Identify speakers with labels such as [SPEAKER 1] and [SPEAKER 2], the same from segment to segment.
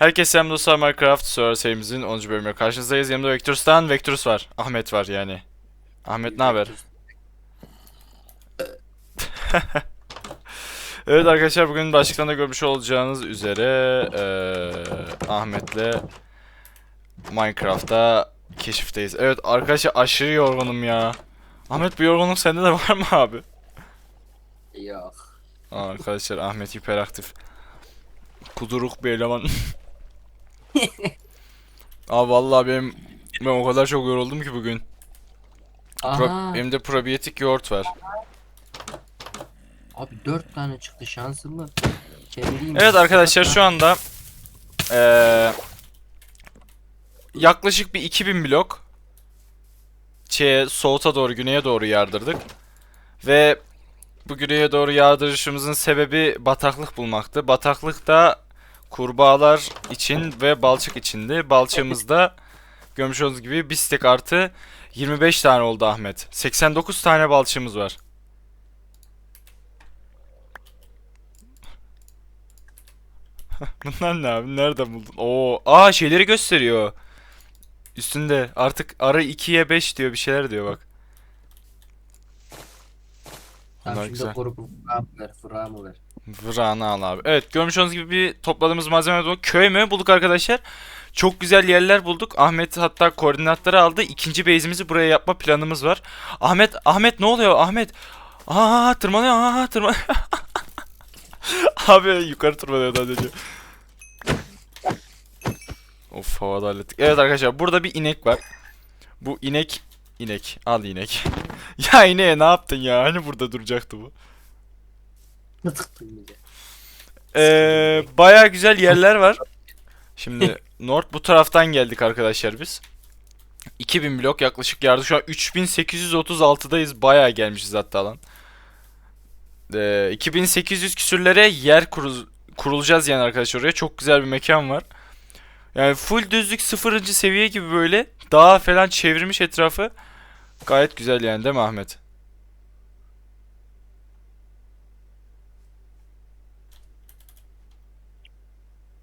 [SPEAKER 1] Herkese selam dostlar Minecraft Survival serimizin 10. bölümüne karşınızdayız. Yanımda Vectors'tan Vectors var. Ahmet var yani. Ahmet ne haber? evet arkadaşlar bugün başlıktan da görmüş olacağınız üzere eee Ahmet'le Minecraft'ta keşifteyiz. Evet arkadaşlar aşırı yorgunum ya. Ahmet bu yorgunluk sende de var mı abi?
[SPEAKER 2] Yok.
[SPEAKER 1] Aa, arkadaşlar Ahmet hiperaktif. Kuduruk bir eleman. Abi vallahi benim ben o kadar çok yoruldum ki bugün. Pro,
[SPEAKER 2] Aha.
[SPEAKER 1] benim de probiyotik yoğurt var.
[SPEAKER 2] Abi dört tane çıktı şansım mı? Kemireyim
[SPEAKER 1] Evet arkadaşlar şu anda eee yaklaşık bir 2000 blok şeye soğuta doğru güneye doğru yardırdık. Ve bu güneye doğru yardırışımızın sebebi bataklık bulmaktı. Bataklık da kurbağalar için ve balçık içindi. Balçığımızda görmüş olduğunuz gibi bir stek artı 25 tane oldu Ahmet. 89 tane balçığımız var. Bunlar ne abi? Nereden buldun? Oo, aa şeyleri gösteriyor. Üstünde artık ara 2'ye 5 diyor bir şeyler diyor bak.
[SPEAKER 2] Tamam
[SPEAKER 1] Bunlar
[SPEAKER 2] şimdi
[SPEAKER 1] güzel.
[SPEAKER 2] fıra ver, fıra mı ver?
[SPEAKER 1] Vırağını al abi. Evet görmüş olduğunuz gibi bir topladığımız malzeme bu. Köy mü bulduk arkadaşlar? Çok güzel yerler bulduk. Ahmet hatta koordinatları aldı. İkinci base'imizi buraya yapma planımız var. Ahmet, Ahmet ne oluyor Ahmet? Aa tırmanıyor, aa tırmanıyor. abi yukarı tırmanıyor daha önce. Of havada hallettik. Evet arkadaşlar burada bir inek var. Bu inek, inek. Al inek. ya ineğe ne yaptın ya? Hani burada duracaktı bu?
[SPEAKER 2] Tıktın bize.
[SPEAKER 1] Ee, Baya güzel yerler var. Şimdi North bu taraftan geldik arkadaşlar biz. 2000 blok yaklaşık yardı. Şu an 3836'dayız. Baya gelmişiz hatta lan. Ee, 2800 küsürlere yer kurul- kurulacağız yani arkadaşlar oraya. Çok güzel bir mekan var. Yani full düzlük sıfırıncı seviye gibi böyle dağ falan çevirmiş etrafı. Gayet güzel yani değil mi Ahmet?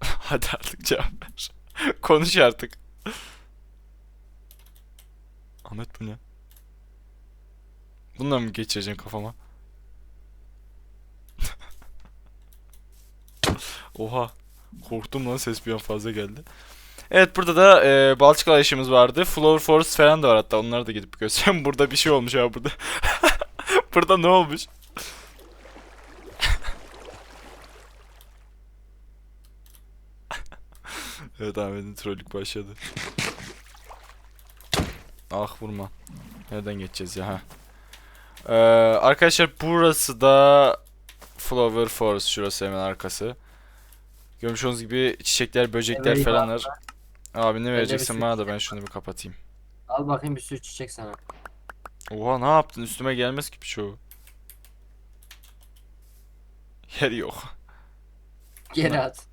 [SPEAKER 1] Hadi artık cevap ver. Konuş artık. Ahmet bu ne? Bununla mı geçireceksin kafama? Oha. Korktum lan ses bir an fazla geldi. Evet burada da e, Balçık alayışımız vardı. Flower Forest falan da var hatta onları da gidip göstereyim. Burada bir şey olmuş abi burada. burada ne olmuş? Evet Ahmet'in trollük başladı. Ah vurma. Nereden geçeceğiz ya ha? Ee, arkadaşlar burası da Flower Forest şurası hemen arkası. Görmüş olduğunuz gibi çiçekler, böcekler
[SPEAKER 2] Evet,
[SPEAKER 1] falan var. Abi ne vereceksin bana da ben şunu bir kapatayım.
[SPEAKER 2] Al bakayım bir sürü çiçek sana.
[SPEAKER 1] Oha ne yaptın? Üstüme gelmez ki birçoğu. Yer yok.
[SPEAKER 2] Geri at.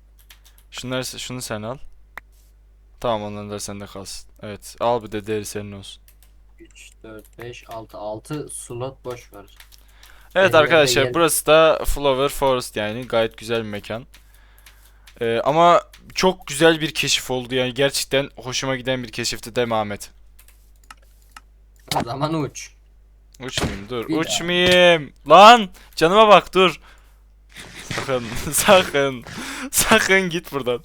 [SPEAKER 1] Şunları şunu sen al. Tamam onların da sende kalsın. Evet al bir de deri senin olsun.
[SPEAKER 2] 3, 4, 5, 6, 6 slot boş var.
[SPEAKER 1] Evet
[SPEAKER 2] Benim
[SPEAKER 1] arkadaşlar burası da Flower Forest yani gayet güzel bir mekan. Ee, ama çok güzel bir keşif oldu yani gerçekten hoşuma giden bir keşifti değil mi Ahmet?
[SPEAKER 2] O zaman uç.
[SPEAKER 1] Uçmayayım dur
[SPEAKER 2] Bir daha.
[SPEAKER 1] uçmayayım lan canıma bak dur. Sakın sakın sakın git buradan.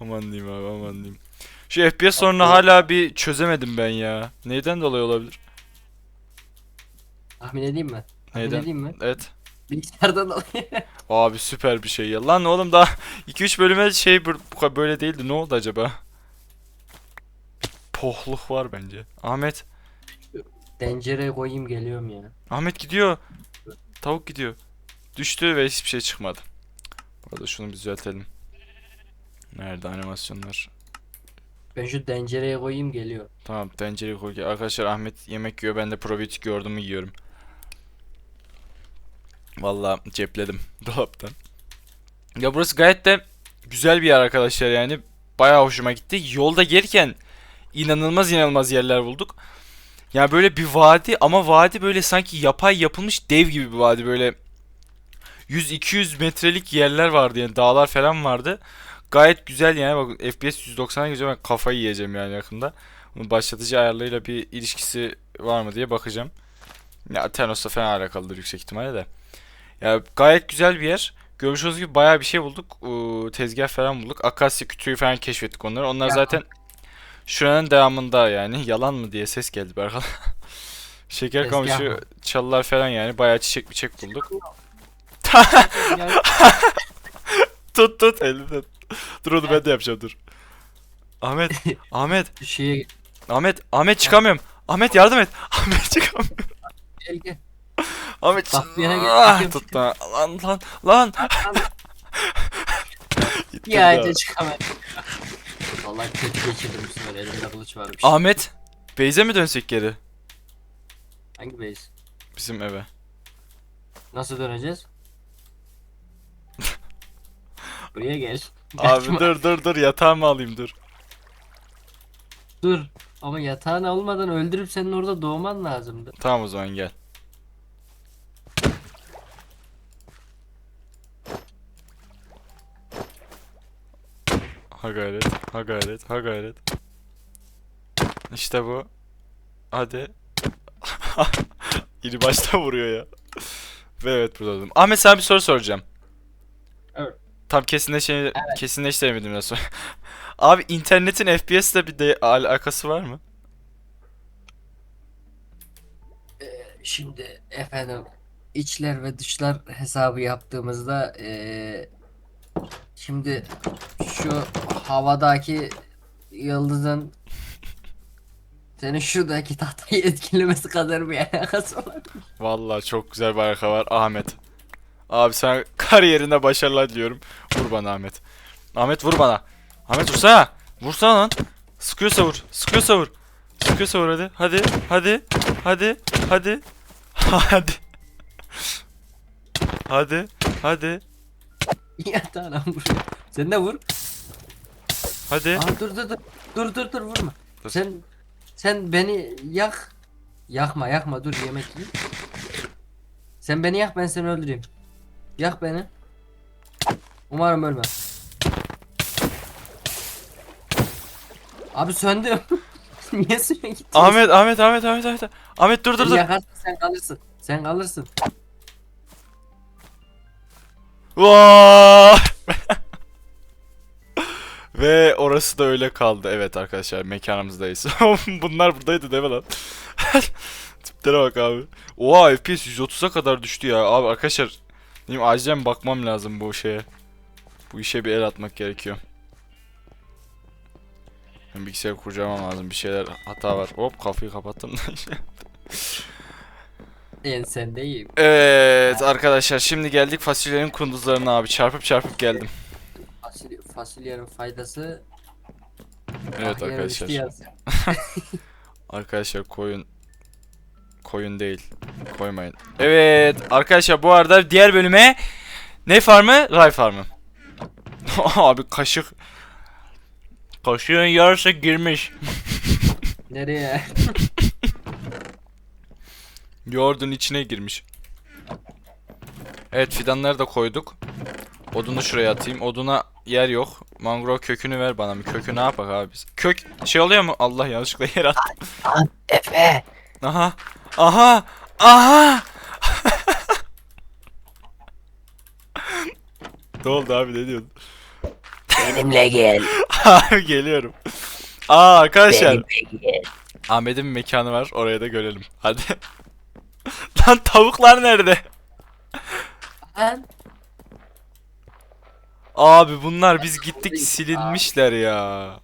[SPEAKER 1] Aman diyeyim abi aman diyeyim. Şu FPS sorunu hala bir çözemedim ben ya. Neyden dolayı olabilir?
[SPEAKER 2] Tahmin edeyim mi? Tahmin
[SPEAKER 1] Neyden?
[SPEAKER 2] edeyim mi?
[SPEAKER 1] Evet.
[SPEAKER 2] Bilgisayardan dolayı.
[SPEAKER 1] Abi süper bir şey ya. Lan oğlum daha 2-3 bölüme şey böyle değildi. Ne oldu acaba? Pohluk var bence. Ahmet.
[SPEAKER 2] Tencereye koyayım geliyorum ya.
[SPEAKER 1] Ahmet gidiyor. Tavuk gidiyor. Düştü ve hiçbir şey çıkmadı. Burada şunu bir düzeltelim. Nerede animasyonlar?
[SPEAKER 2] Ben şu tencereye koyayım geliyor.
[SPEAKER 1] Tamam tencereyi koy. Arkadaşlar Ahmet yemek yiyor. Ben de probiyotik yoğurdumu yiyorum. Vallahi cepledim dolaptan. Ya burası gayet de güzel bir yer arkadaşlar yani. Bayağı hoşuma gitti. Yolda gelirken inanılmaz inanılmaz yerler bulduk. Ya böyle bir vadi ama vadi böyle sanki yapay yapılmış dev gibi bir vadi böyle 100-200 metrelik yerler vardı yani dağlar falan vardı. Gayet güzel yani bak FPS 190'a gireceğim ben kafayı yiyeceğim yani yakında. Bunun başlatıcı ayarlarıyla bir ilişkisi var mı diye bakacağım. Ya Ternos'la falan alakalıdır yüksek ihtimalle de. Ya gayet güzel bir yer. Görmüş olduğunuz gibi bayağı bir şey bulduk. Ee, tezgah falan bulduk. Akasya kütüğü falan keşfettik onları. Onlar
[SPEAKER 2] Ya.
[SPEAKER 1] zaten şuranın devamında yani. Yalan mı diye ses geldi Berkan. Şeker
[SPEAKER 2] Tezgah
[SPEAKER 1] kamışı,
[SPEAKER 2] mı?
[SPEAKER 1] çalılar falan yani. Bayağı çiçek çiçek bulduk. Tut tut elini tut. Dur onu ben de yapacağım dur. Ahmet, Ahmet,
[SPEAKER 2] şeye
[SPEAKER 1] Ahmet, Ahmet çıkamıyorum. Ahmet yardım et. Ahmet çıkamıyorum.
[SPEAKER 2] gel gel.
[SPEAKER 1] Ahmet
[SPEAKER 2] Bak bir yere gel,
[SPEAKER 1] Ah,
[SPEAKER 2] bakayım.
[SPEAKER 1] tut lan lan lan lan. Gitti
[SPEAKER 2] Ya
[SPEAKER 1] daha.
[SPEAKER 2] önce çıkamadım. Vallahi kötü geçirdim bu sefer elimde kılıç varmış.
[SPEAKER 1] Ahmet, Beyze mi dönsek geri?
[SPEAKER 2] Hangi base?
[SPEAKER 1] Bizim eve.
[SPEAKER 2] Nasıl döneceğiz? Buraya gel.
[SPEAKER 1] Abi dur dur dur yatağımı alayım dur.
[SPEAKER 2] Dur. Ama yatağın olmadan öldürüp senin orada doğman lazımdı.
[SPEAKER 1] Tamam o zaman gel. Ha gayret, ha gayret, ha gayret. İşte bu. Hadi. İri başta vuruyor ya. Ve evet burada oldum. Ahmet sana bir soru soracağım.
[SPEAKER 2] Evet.
[SPEAKER 1] Tam kesinleşe kesinleştiremedim nasıl. Abi internetin FPS'le bir de alakası var mı?
[SPEAKER 2] Şimdi efendim içler ve dışlar hesabı yaptığımızda eee, şimdi şu havadaki yıldızın senin şuradaki tahtayı etkilemesi kadar bir alakası var.
[SPEAKER 1] Vallahi çok güzel bir arka var Ahmet. Abi sen kariyerinde başarılar diliyorum. Vur bana Ahmet. Ahmet vur bana. Ahmet vursana. Vursana lan. Sıkıyorsa vur. Sıkıyorsa vur. Sıkıyorsa vur hadi. Hadi. Hadi. Hadi. Hadi. Hadi. Hadi. Hadi.
[SPEAKER 2] Yatağına vur. Sen de vur.
[SPEAKER 1] Hadi.
[SPEAKER 2] Aa, dur dur dur. Dur dur dur vurma.
[SPEAKER 1] Dur.
[SPEAKER 2] Sen sen beni yak. Yakma yakma dur yemek yiyeyim. Sen beni yak ben seni öldüreyim. Yak beni. Umarım ölmem. Abi söndüm. Niye süre gitti?
[SPEAKER 1] Ahmet, Ahmet, Ahmet, Ahmet, Ahmet. Ahmet dur dur dur.
[SPEAKER 2] Yakarsın sen kalırsın. Sen kalırsın.
[SPEAKER 1] Ve orası da öyle kaldı. Evet arkadaşlar mekanımızdayız. Bunlar buradaydı değil mi lan? Tiplere bak abi. Oha FPS 130'a kadar düştü ya. Abi arkadaşlar benim acilen bakmam lazım bu şeye. Bu işe bir el atmak gerekiyor. Ben bilgisayarı kurcalamam lazım. Bir şeyler hata var. Hop kafayı kapattım.
[SPEAKER 2] En sen de iyi.
[SPEAKER 1] evet arkadaşlar şimdi geldik fasulyelerin kunduzlarına abi. Çarpıp çarpıp geldim.
[SPEAKER 2] Fasulye, fasulyenin faydası
[SPEAKER 1] Evet
[SPEAKER 2] ah,
[SPEAKER 1] arkadaşlar. Arkadaşlar koyun koyun değil. Koymayın. Evet arkadaşlar bu arada diğer bölüme ne farmı? Ray farmı. Abi kaşık Kaşığın yarısı girmiş.
[SPEAKER 2] Nereye?
[SPEAKER 1] Yoğurdun içine girmiş. Evet fidanları da koyduk. Odunu şuraya atayım. Oduna yer yok. Mangrove kökünü ver bana bir. Kökü ne yapak abi biz? Kök şey oluyor mu? Allah yanlışlıkla yer attım.
[SPEAKER 2] Efe.
[SPEAKER 1] Aha. Aha. Aha. ne oldu abi ne diyordun?
[SPEAKER 2] Benimle gel.
[SPEAKER 1] Abi geliyorum. Aa arkadaşlar.
[SPEAKER 2] Benimle gel.
[SPEAKER 1] Ahmet'in bir mekanı var. Oraya da görelim. Hadi. Lan tavuklar nerede?
[SPEAKER 2] Ben
[SPEAKER 1] Abi bunlar biz gittik silinmişler ya.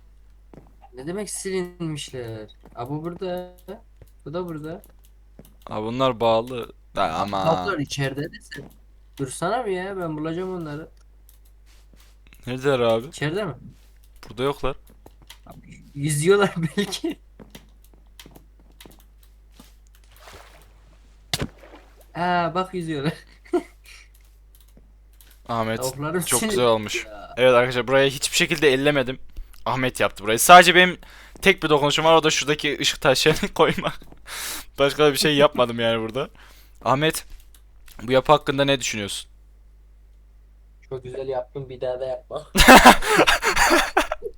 [SPEAKER 2] ne demek silinmişler? Aa bu burada. Bu da burada.
[SPEAKER 1] Abi bunlar bağlı. Ha, ama
[SPEAKER 2] Tavuklar içeride de sen. Dursana bir ya ben bulacağım onları.
[SPEAKER 1] neredeler abi?
[SPEAKER 2] İçeride mi?
[SPEAKER 1] Burada yoklar.
[SPEAKER 2] Yüzüyorlar belki. Aa bak yüzüyorlar.
[SPEAKER 1] Ahmet
[SPEAKER 2] Tavuklarım
[SPEAKER 1] çok güzel olmuş.
[SPEAKER 2] Ya.
[SPEAKER 1] Evet arkadaşlar burayı hiçbir şekilde ellemedim. Ahmet yaptı burayı. Sadece benim tek bir dokunuşum var o da şuradaki ışık taşlarını koymak. Başka da bir şey yapmadım yani burada. Ahmet bu yapı hakkında ne düşünüyorsun?
[SPEAKER 2] Çok güzel yaptım bir daha da yapma.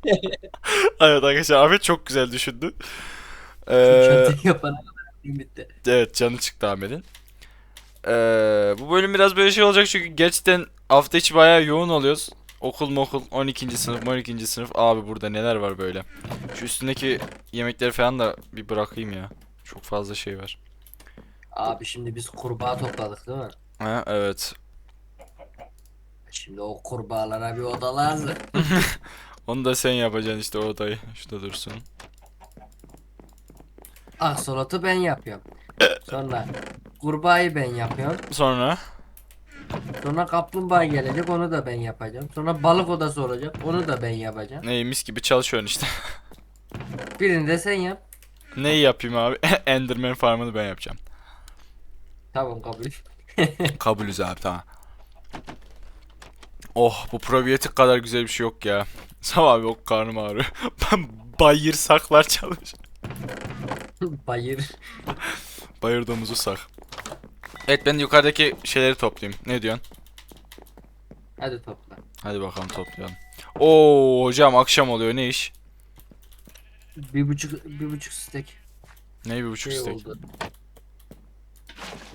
[SPEAKER 1] Evet arkadaşlar Ahmet çok güzel düşündü. Ee,
[SPEAKER 2] yaptım bitti.
[SPEAKER 1] evet canı çıktı Ahmet'in. Ee, bu bölüm biraz böyle şey olacak çünkü gerçekten hafta içi bayağı yoğun oluyoruz. Okul mokul 12. sınıf 12. sınıf abi burada neler var böyle. Şu üstündeki yemekleri falan da bir bırakayım ya. Çok fazla şey var.
[SPEAKER 2] Abi şimdi biz kurbağa topladık değil mi?
[SPEAKER 1] Ha, evet.
[SPEAKER 2] Şimdi o kurbağalara bir oda lazım.
[SPEAKER 1] Onu da sen yapacaksın işte o odayı. Şurada dursun.
[SPEAKER 2] Aksolot'u ben yapıyorum. Sonra kurbağayı ben yapıyorum.
[SPEAKER 1] Sonra
[SPEAKER 2] Sonra kaplumbağa gelecek onu da ben yapacağım. Sonra balık odası olacak onu da ben yapacağım.
[SPEAKER 1] neymiş gibi çalışıyorsun işte.
[SPEAKER 2] Birini de sen yap.
[SPEAKER 1] Neyi yapayım abi? Enderman farmını ben yapacağım.
[SPEAKER 2] Tamam kabul.
[SPEAKER 1] Kabulüz abi tamam. Oh bu probiyotik kadar güzel bir şey yok ya. Sabah abi yok karnım ağrıyor. Ben bayır saklar çalış.
[SPEAKER 2] Bayır.
[SPEAKER 1] Bayır domuzu sak. Evet ben de yukarıdaki şeyleri toplayayım. Ne diyorsun?
[SPEAKER 2] Hadi topla.
[SPEAKER 1] Hadi bakalım toplayalım. Oo hocam akşam oluyor ne iş?
[SPEAKER 2] Bir buçuk bir buçuk stek
[SPEAKER 1] Ne bir buçuk
[SPEAKER 2] şey oldu.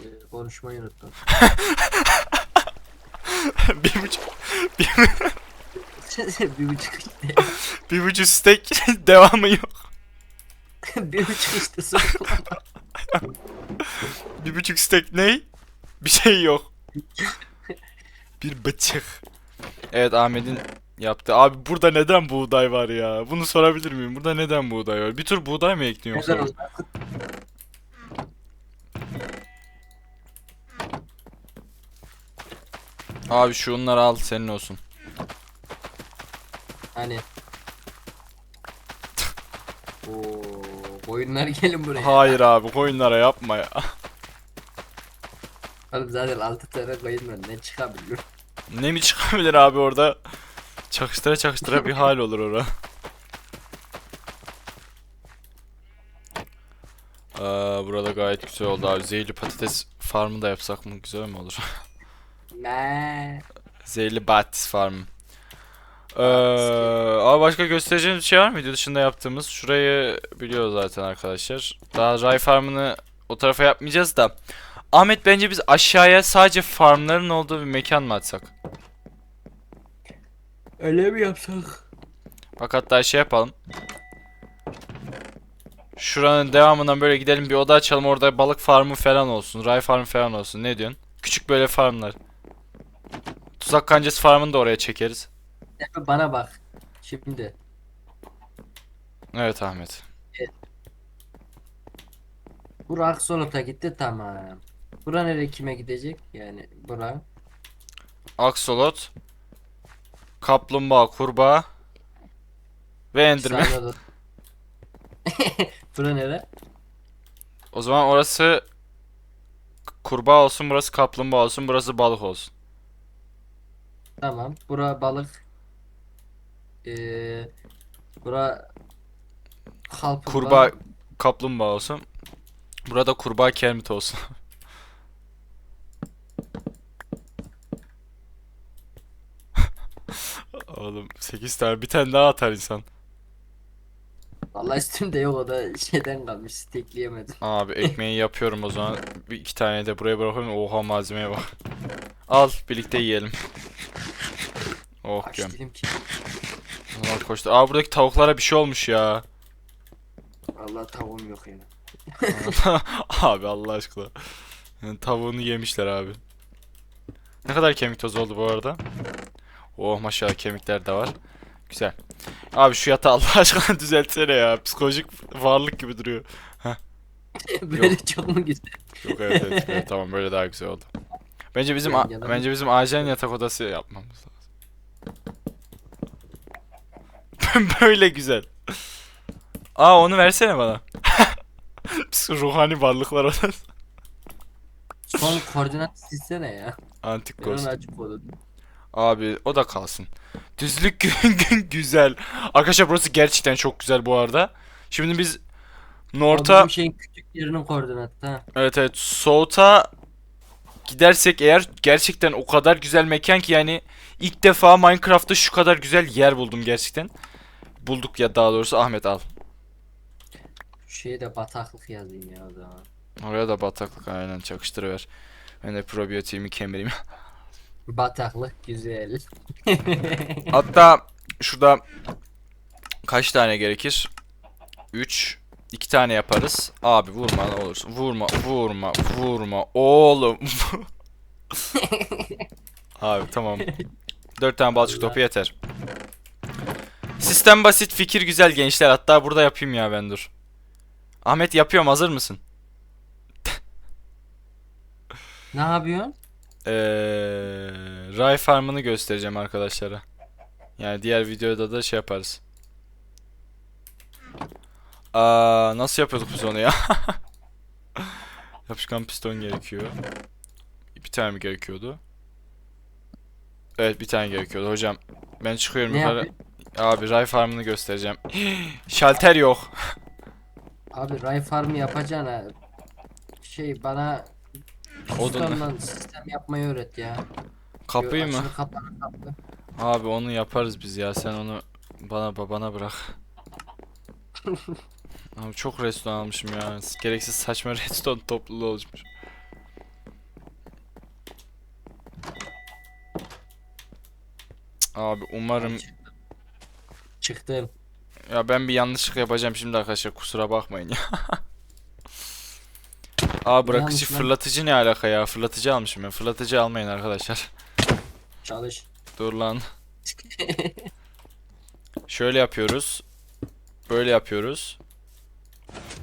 [SPEAKER 2] Ee, konuşmayı unuttum.
[SPEAKER 1] bir buçuk
[SPEAKER 2] bir buçuk işte.
[SPEAKER 1] bir buçuk istek devamı yok.
[SPEAKER 2] bir buçuk işte sonra.
[SPEAKER 1] Bir buçuk istek ne? Bir şey yok. bir bıçık. Evet Ahmet'in yaptı. Abi burada neden buğday var ya? Bunu sorabilir miyim? Burada neden buğday var? Bir tür buğday mı ekliyor yoksa?
[SPEAKER 2] olmaz?
[SPEAKER 1] Abi şunları al senin olsun.
[SPEAKER 2] Hani. Oo, koyunlar gelin buraya.
[SPEAKER 1] Hayır abi koyunlara yapma ya.
[SPEAKER 2] Oğlum zaten 6 tane koyun var ne çıkabilir?
[SPEAKER 1] Ne mi çıkabilir abi orada? Çakıştıra çakıştıra bir hal olur ora. Aa, burada gayet güzel oldu abi. Zehirli patates farmı da yapsak mı? Güzel mi olur?
[SPEAKER 2] Ne?
[SPEAKER 1] Zehirli bat farm. Ee, abi başka göstereceğimiz şey var mı? Video dışında yaptığımız. Şurayı biliyor zaten arkadaşlar. Daha ray farmını o tarafa yapmayacağız da. Ahmet bence biz aşağıya sadece farmların olduğu bir mekan mı açsak?
[SPEAKER 2] Öyle mi yapsak?
[SPEAKER 1] Bak hatta şey yapalım. Şuranın devamından böyle gidelim bir oda açalım orada balık farmı falan olsun. Ray farmı falan olsun. Ne diyorsun? Küçük böyle farmlar. Tuzak kancası farmını da oraya çekeriz.
[SPEAKER 2] Efe bana bak. Şimdi.
[SPEAKER 1] Evet Ahmet.
[SPEAKER 2] Bura Aksolot'a gitti tamam. Bura nereye kime gidecek? Yani bura.
[SPEAKER 1] Aksolot. Kaplumbağa, kurbağa. Ve Enderman.
[SPEAKER 2] Sağda da- bura nere?
[SPEAKER 1] O zaman orası kurbağa olsun, burası kaplumbağa olsun, burası balık olsun.
[SPEAKER 2] Tamam. Bura balık. Ee, bura kalpın
[SPEAKER 1] Kurbağa, kaplumbağa olsun. Burada kurbağa kermit olsun. Oğlum 8 tane bir tane daha atar insan.
[SPEAKER 2] Vallahi üstümde yok o da şeyden kalmış. Stekleyemedim.
[SPEAKER 1] Abi ekmeği yapıyorum o zaman. Bir iki tane de buraya bırakıyorum. Oha malzemeye bak. Al birlikte yiyelim. Oh göm.
[SPEAKER 2] ki?
[SPEAKER 1] Ulan koştu. Aa buradaki tavuklara bir şey olmuş ya.
[SPEAKER 2] Vallahi tavuğum yok yine.
[SPEAKER 1] abi Allah aşkına. Yani tavuğunu yemişler abi. Ne kadar kemik tozu oldu bu arada? Oh maşallah kemikler de var. Güzel. Abi şu yatağı Allah aşkına düzeltsene ya. Psikolojik varlık gibi duruyor.
[SPEAKER 2] Böyle çok mu güzel?
[SPEAKER 1] Yok evet, evet, evet tamam böyle daha güzel oldu. Bence bizim a- bence bizim acilen yatak odası yapmamız lazım. böyle güzel. Aa onu versene bana. Biz ruhani varlıklar odası.
[SPEAKER 2] Son koordinat silsene ya.
[SPEAKER 1] Antik
[SPEAKER 2] Ben
[SPEAKER 1] ghost.
[SPEAKER 2] açıp.
[SPEAKER 1] Abi o da kalsın. Düzlük gün gün güzel. Arkadaşlar burası gerçekten çok güzel bu arada. Şimdi biz North'a
[SPEAKER 2] bizim şeyin küçük yerinin koordinatı ha.
[SPEAKER 1] evet evet South'a gidersek eğer gerçekten o kadar güzel mekan ki yani ilk defa Minecraft'ta şu kadar güzel yer buldum gerçekten. Bulduk ya daha doğrusu Ahmet al.
[SPEAKER 2] Şeye de bataklık yazayım ya o zaman.
[SPEAKER 1] Oraya da bataklık aynen çakıştırıver. Ben de probiyotiğimi kemireyim.
[SPEAKER 2] Bataklık güzel.
[SPEAKER 1] Hatta şurada kaç tane gerekir? 3 2 tane yaparız. Abi vurma ne olursun. Vurma, vurma, vurma. Oğlum. Abi tamam. 4 tane balçık topu yeter. Sistem basit, fikir güzel gençler. Hatta burada yapayım ya ben dur. Ahmet yapıyorum hazır mısın?
[SPEAKER 2] ne yapıyorsun?
[SPEAKER 1] Eee Ray Farm'ını göstereceğim arkadaşlara. Yani diğer videoda da şey yaparız. Aa, nasıl yapıyorduk biz onu ya? Yapışkan piston gerekiyor. Bir tane mi gerekiyordu? Evet bir tane gerekiyordu hocam. Ben çıkıyorum
[SPEAKER 2] Ne
[SPEAKER 1] yukarı.
[SPEAKER 2] yapayım?
[SPEAKER 1] Abi Ray Farm'ını göstereceğim. Şalter yok.
[SPEAKER 2] Abi Ray Farm'ı yapacağına şey bana
[SPEAKER 1] Odun.
[SPEAKER 2] sistem yapmayı öğret ya.
[SPEAKER 1] Kapıyı mı?
[SPEAKER 2] açılı kapalı kapı.
[SPEAKER 1] Abi onu yaparız biz ya. Sen onu bana babana bırak. Abi çok redstone almışım ya. Gereksiz saçma redstone topluluğu olmuş. Abi umarım
[SPEAKER 2] Çıktım.
[SPEAKER 1] ya ben bir yanlışlık yapacağım şimdi arkadaşlar kusura bakmayın ya. Aa bırakıcı
[SPEAKER 2] yanlış lan?
[SPEAKER 1] fırlatıcı ne alaka ya? Fırlatıcı almışım ben. Fırlatıcı almayın arkadaşlar.
[SPEAKER 2] Çalış.
[SPEAKER 1] Dur lan. Şöyle yapıyoruz. Böyle yapıyoruz.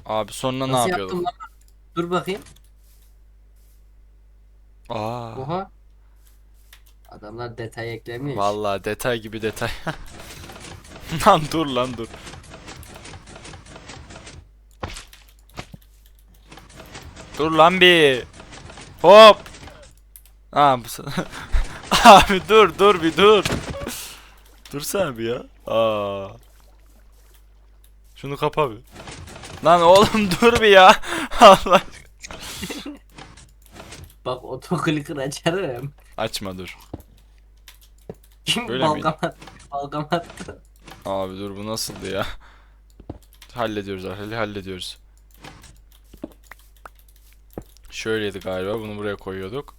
[SPEAKER 1] Abi sonra ne
[SPEAKER 2] Nasıl
[SPEAKER 1] yapıyorduk?
[SPEAKER 2] yaptın lan? Dur bakayım.
[SPEAKER 1] Aa.
[SPEAKER 2] Oha. Adamlar detay eklemiş.
[SPEAKER 1] Vallahi detay gibi detay. lan dur lan dur. Dur lan bir. Hop. Aa bu Abi dur dur bir dur. Dursana bir ya. Aa. Şunu kapa bir. Lan oğlum dur bir ya. Allah.
[SPEAKER 2] Bak otoclicker açarım.
[SPEAKER 1] Açma dur.
[SPEAKER 2] Kim
[SPEAKER 1] Öyle miydi?
[SPEAKER 2] balgam attı? Balgam attı.
[SPEAKER 1] Abi dur bu nasıldı ya? Hallediyoruz arkadaşlar hallediyoruz. Şöyleydi galiba bunu buraya koyuyorduk.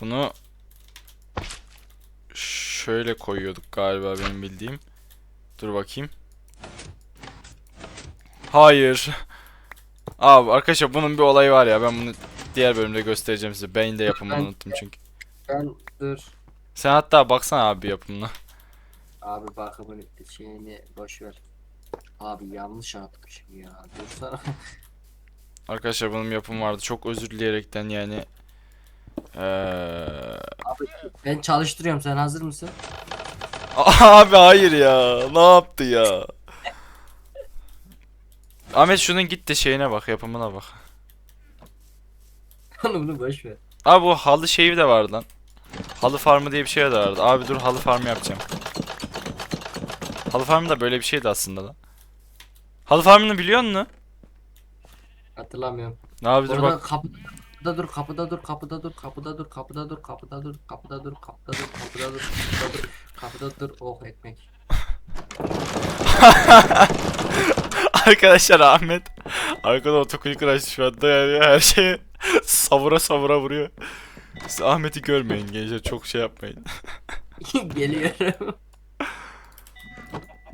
[SPEAKER 1] Bunu şöyle koyuyorduk galiba benim bildiğim. Dur bakayım. Hayır. Abi arkadaşlar bunun bir olayı var ya ben bunu diğer bölümde göstereceğim size. Ben de yapımını unuttum çünkü.
[SPEAKER 2] Ben dur.
[SPEAKER 1] Sen hatta baksana abi yapımına.
[SPEAKER 2] Abi bakımın şeyini boş ver. Abi yanlış atmışım ya. Dursana.
[SPEAKER 1] Arkadaşlar bunun yapımı vardı. Çok özür dileyerekten yani. Eee...
[SPEAKER 2] ben çalıştırıyorum. Sen hazır mısın?
[SPEAKER 1] Abi hayır ya. Ne yaptı ya? Ahmet şunun git de şeyine bak, yapımına bak.
[SPEAKER 2] Onu bunu boş ver.
[SPEAKER 1] Abi bu halı şeyi de vardı lan. Halı farmı diye bir şey de vardı. Abi dur halı farmı yapacağım. Halı farmı da böyle bir şeydi aslında lan. Halı farmını biliyor musun?
[SPEAKER 2] Hatırlamıyorum.
[SPEAKER 1] Ne abi dur
[SPEAKER 2] Orada
[SPEAKER 1] bak.
[SPEAKER 2] kapıda dur, kapıda dur, kapıda dur, kapıda dur, kapıda dur, kapıda dur, kapıda dur, kapıda dur, kapıda dur, kapıda dur, kapıda dur, oh ekmek.
[SPEAKER 1] Arkadaşlar Ahmet arkada otoklik açtı şu anda yani her şeye savura savura vuruyor. Siz Ahmet'i görmeyin gençler çok şey yapmayın.
[SPEAKER 2] Geliyorum.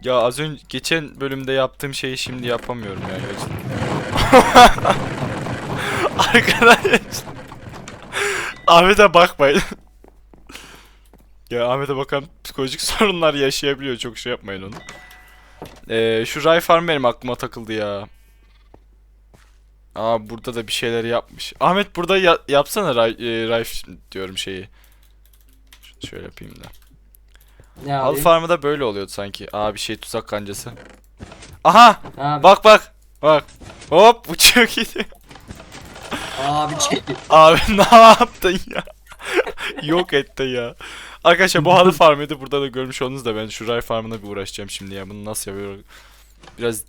[SPEAKER 1] Ya az önce geçen bölümde yaptığım şeyi şimdi yapamıyorum ya gerçekten. Arkadaşlar Ahmet'e bakmayın. ya Ahmet'e bakan psikolojik sorunlar yaşayabiliyor çok şey yapmayın onu. Ee, şu Ray Farm benim aklıma takıldı ya. Aa burada da bir şeyler yapmış. Ahmet burada ya- yapsana Ray, e, Ray diyorum şeyi. Şöyle yapayım da. Farmı da böyle oluyordu sanki. Aa bir şey tuzak kancası. Aha!
[SPEAKER 2] Abi,
[SPEAKER 1] Bak bak! Bak! Hop uçuyor gidiyor.
[SPEAKER 2] abi çek.
[SPEAKER 1] Abi ne yaptın ya? Yok etti ya. Arkadaşlar bu halı farmıydı. Burada da görmüş oldunuz da ben şu ray farmına bir uğraşacağım şimdi ya. Bunu nasıl yapıyorum? Biraz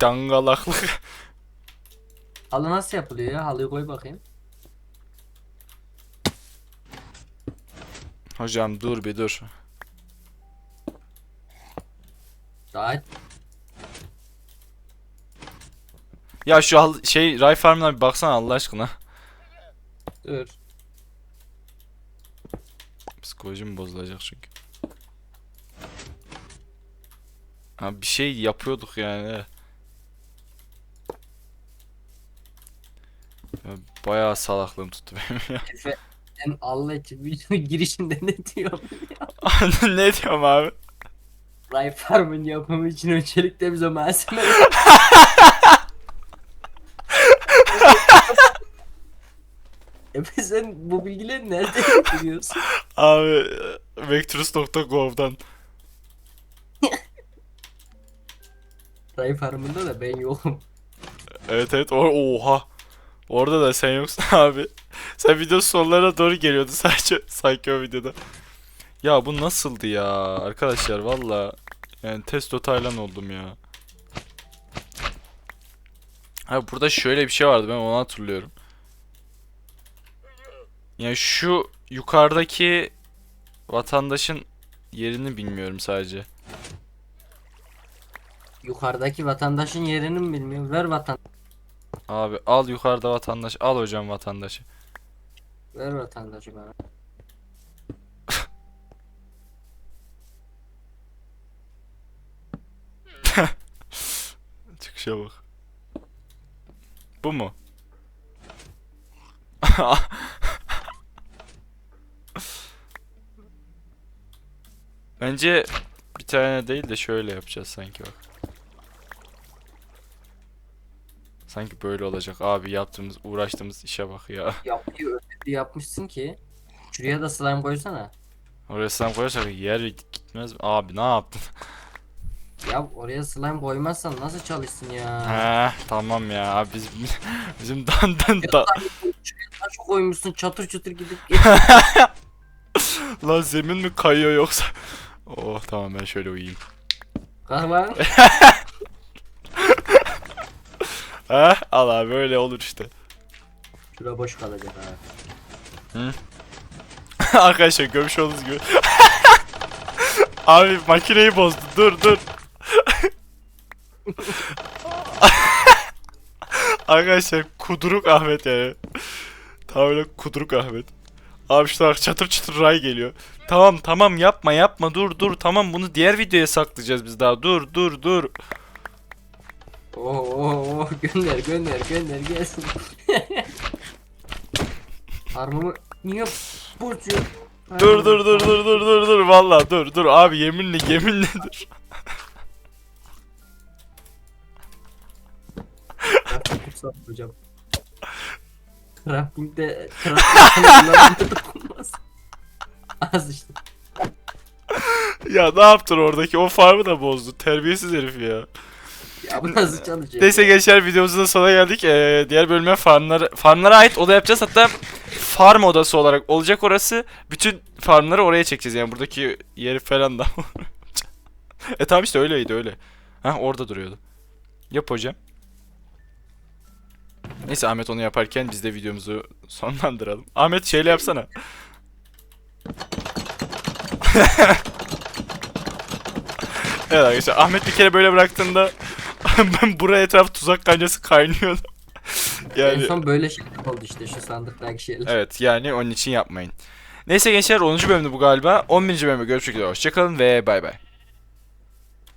[SPEAKER 1] dangalaklık.
[SPEAKER 2] Halı nasıl yapılıyor ya? Halıyı koy bakayım.
[SPEAKER 1] Hocam dur bir dur.
[SPEAKER 2] Daha
[SPEAKER 1] Ya şu al- şey Ray Farm'ına bir baksana Allah aşkına.
[SPEAKER 2] dur.
[SPEAKER 1] Psikolojim bozulacak çünkü. Ha bir şey yapıyorduk yani. Ya, bayağı salaklığım tuttu benim ya.
[SPEAKER 2] Efe sen Allah için videonun girişinde ne diyorsun?
[SPEAKER 1] ne diyorum abi?
[SPEAKER 2] Ray Farm'ın yapımı için öncelikle bize malzeme Efe sen bu bilgileri nereden biliyorsun?
[SPEAKER 1] Abi Vectrus.gov'dan.
[SPEAKER 2] Ray Farm'ında da ben yokum.
[SPEAKER 1] Evet evet or oha. Orada da sen yoksun abi. Sen video sonlarına doğru geliyordu sadece sanki o videoda. Ya bu nasıldı ya arkadaşlar valla. Yani testo taylan oldum ya. Ha burada şöyle bir şey vardı ben onu hatırlıyorum. Yani şu yukarıdaki vatandaşın yerini bilmiyorum sadece.
[SPEAKER 2] Yukarıdaki vatandaşın yerini mi bilmiyorum? Ver vatan
[SPEAKER 1] Abi al yukarıda vatandaş al hocam vatandaşı.
[SPEAKER 2] ver vatandaşı bana.
[SPEAKER 1] Çıkışa bak. Bu mu? Bence bir tane değil de şöyle yapacağız sanki bak. Sanki böyle olacak abi yaptığımız uğraştığımız işe bak ya.
[SPEAKER 2] Yapıyı öyle bir yapmışsın ki. Şuraya da slime koysana.
[SPEAKER 1] Oraya sen koyarsak yer gitmez mi? Abi ne yaptın?
[SPEAKER 2] Ya oraya slime koymazsan nasıl çalışsın ya?
[SPEAKER 1] He tamam ya abi biz bizim dandan da
[SPEAKER 2] taş koymuşsun çatır çatır gidip
[SPEAKER 1] lan zemin mi kayıyor yoksa? Oh tamam ben şöyle uyuyayım.
[SPEAKER 2] Kalk lan.
[SPEAKER 1] Ha al abi öyle olur işte.
[SPEAKER 2] Şura boş kalacak ha.
[SPEAKER 1] Arkadaşlar görmüş olduğunuz gibi. abi makineyi bozdu. Dur dur. Arkadaşlar kuduruk Ahmet yani. Tam öyle kuduruk Ahmet. Abi bak çatır çatır ray geliyor. Tamam tamam yapma yapma dur dur tamam bunu diğer videoya saklayacağız biz daha dur dur dur.
[SPEAKER 2] Oo oo oo gönder gönder gönder gelsin. Armamı niye bozuyor?
[SPEAKER 1] Dur dur dur dur dur dur dur valla dur dur abi yeminle yeminle dur.
[SPEAKER 2] Kutsal hocam. Crafting'de crafting'de dokunmaz. Az işte.
[SPEAKER 1] Ya ne yaptın oradaki o farmı da bozdu terbiyesiz herif ya.
[SPEAKER 2] Ya bu nasıl çalışıyor?
[SPEAKER 1] Neyse gençler videomuzun da sonuna geldik. Ee, diğer bölüme farmlara, farmlara ait oda yapacağız. Hatta farm odası olarak olacak orası. Bütün farmları oraya çekeceğiz. Yani buradaki yeri falan da. e tamam işte öyleydi öyle. Ha orada duruyordu. Yap hocam. Neyse Ahmet onu yaparken biz de videomuzu sonlandıralım. Ahmet şeyle yapsana. evet arkadaşlar Ahmet bir kere böyle bıraktığında ben buraya etraf tuzak kancası kaynıyordu.
[SPEAKER 2] En
[SPEAKER 1] yani
[SPEAKER 2] son böyle şeyler oldu işte şu sandıktaki şeyler.
[SPEAKER 1] evet yani onun için yapmayın. Neyse gençler 10. bölümde bu galiba. 11. bölümde görüşmek üzere. Hoşçakalın ve bay bay.